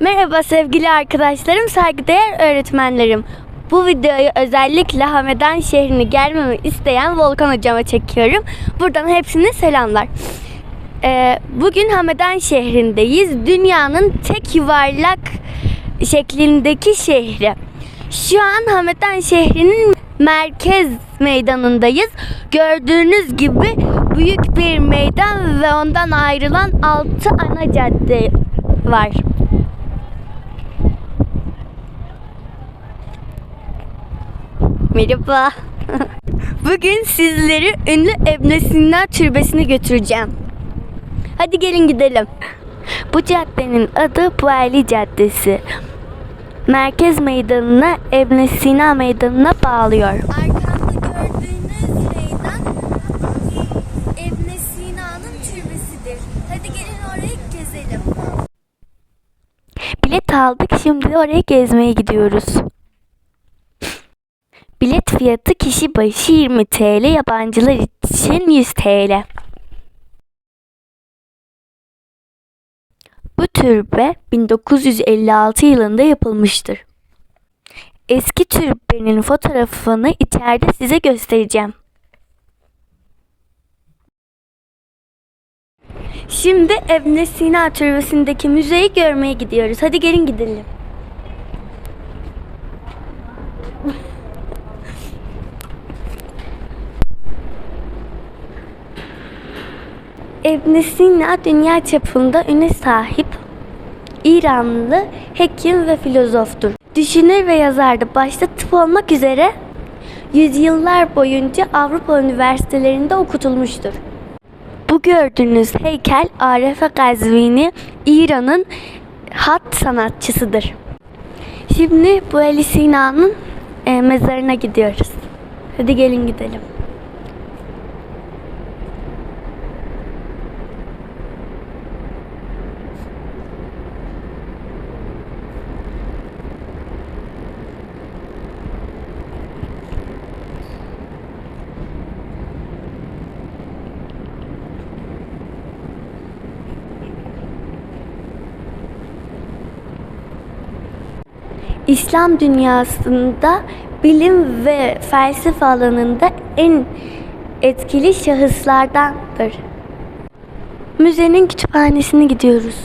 Merhaba sevgili arkadaşlarım, saygıdeğer öğretmenlerim. Bu videoyu özellikle Hamedan şehrine gelmemi isteyen Volkan hocama çekiyorum. Buradan hepsine selamlar. Ee, bugün Hamedan şehrindeyiz. Dünyanın tek yuvarlak şeklindeki şehri. Şu an Hamedan şehrinin merkez meydanındayız. Gördüğünüz gibi büyük bir meydan ve ondan ayrılan altı ana cadde var. Merhaba. Bugün sizleri ünlü Ebne Sina Türbesi'ne götüreceğim. Hadi gelin gidelim. Bu caddenin adı Buayli Caddesi. Merkez meydanına Ebne Sina Meydanı'na bağlıyor. Arkamda gördüğünüz meydan Ebne Sina'nın türbesidir. Hadi gelin orayı gezelim. Bilet aldık şimdi oraya gezmeye gidiyoruz. Fiyatı kişi başı 20 TL, yabancılar için 100 TL. Bu türbe 1956 yılında yapılmıştır. Eski türbenin fotoğrafını içeride size göstereceğim. Şimdi Ebne Sina Türbesi'ndeki müzeyi görmeye gidiyoruz. Hadi gelin gidelim. İbn Sina dünya çapında üne sahip İranlı hekim ve filozoftur. Düşünür ve yazardı. Başta tıp olmak üzere yüzyıllar boyunca Avrupa üniversitelerinde okutulmuştur. Bu gördüğünüz heykel Arefe Gazvini İran'ın hat sanatçısıdır. Şimdi bu Ali Sina'nın e, mezarına gidiyoruz. Hadi gelin gidelim. İslam dünyasında bilim ve felsefe alanında en etkili şahıslardandır. Müzenin kütüphanesine gidiyoruz.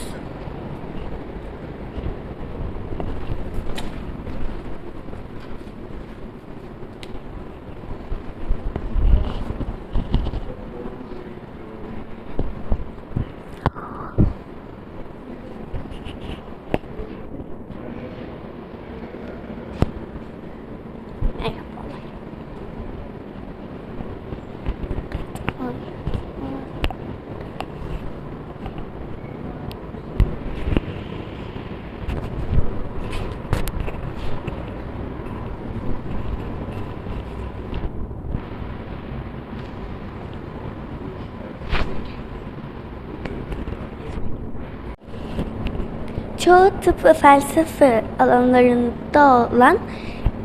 Çoğu tıp ve felsefe alanlarında olan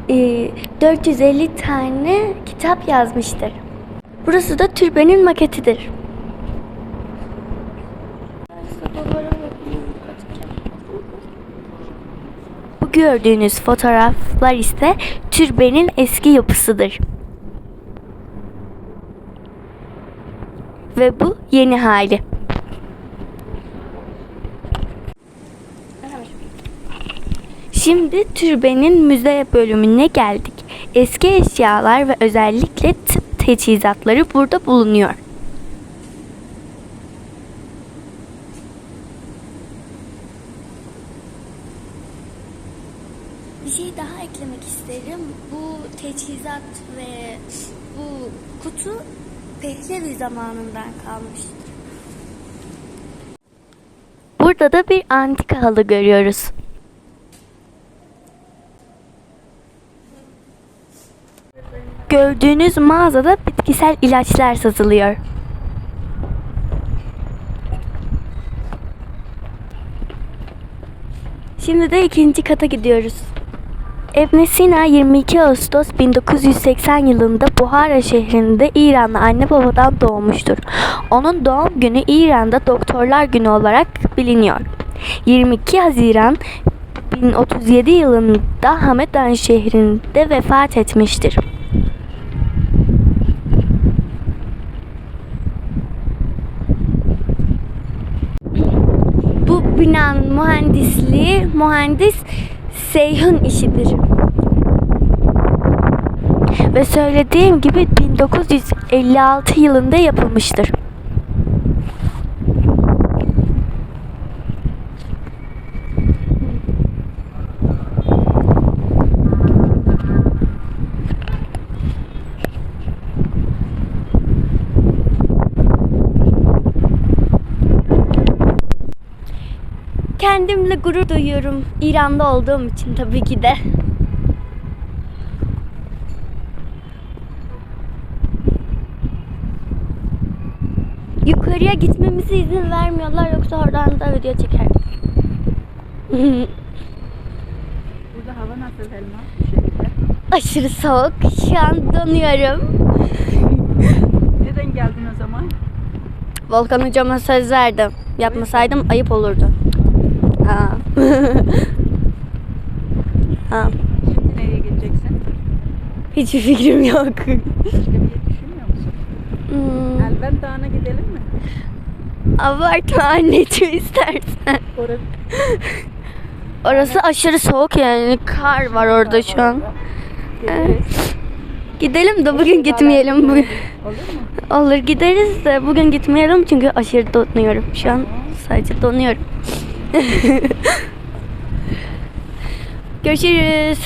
e, 450 tane kitap yazmıştır. Burası da türbenin maketidir. Bu gördüğünüz fotoğraflar ise türbenin eski yapısıdır. Ve bu yeni hali. Şimdi türbenin müze bölümüne geldik. Eski eşyalar ve özellikle tıp teçhizatları burada bulunuyor. Bir şey daha eklemek isterim. Bu teçhizat ve bu kutu Pehlevi zamanından kalmıştır. Burada da bir antika halı görüyoruz. Gördüğünüz mağazada bitkisel ilaçlar satılıyor. Şimdi de ikinci kata gidiyoruz. Ebn Sina 22 Ağustos 1980 yılında Buhara şehrinde İranlı anne babadan doğmuştur. Onun doğum günü İran'da Doktorlar Günü olarak biliniyor. 22 Haziran 1037 yılında Hamedan şehrinde vefat etmiştir. Bu binanın mühendisliği mühendis Seyhun işidir. Ve söylediğim gibi 1956 yılında yapılmıştır. Kendimle gurur duyuyorum. İran'da olduğum için tabii ki de. Yukarıya gitmemize izin vermiyorlar yoksa oradan da video çekerdim. Burada hava nasıl Helma? Bu şehirde. Aşırı soğuk. Şu an donuyorum. Neden geldin o zaman? Volkan hocama söz verdim. Yapmasaydım ayıp olurdu. Ha. ha. Şimdi nereye gideceksin? Hiçbir fikrim yok. Başka bir yer düşünmüyor musun? Hmm. Dağı'na gidelim mi? Abartma anneciğim istersen. Orada Orası aşırı soğuk yani. Kar var orada şu an. Gidelim de bugün gitmeyelim. Bugün. Olur mu? Olur gideriz de bugün gitmeyelim çünkü aşırı donuyorum. Şu an sadece donuyorum. Görüşürüz.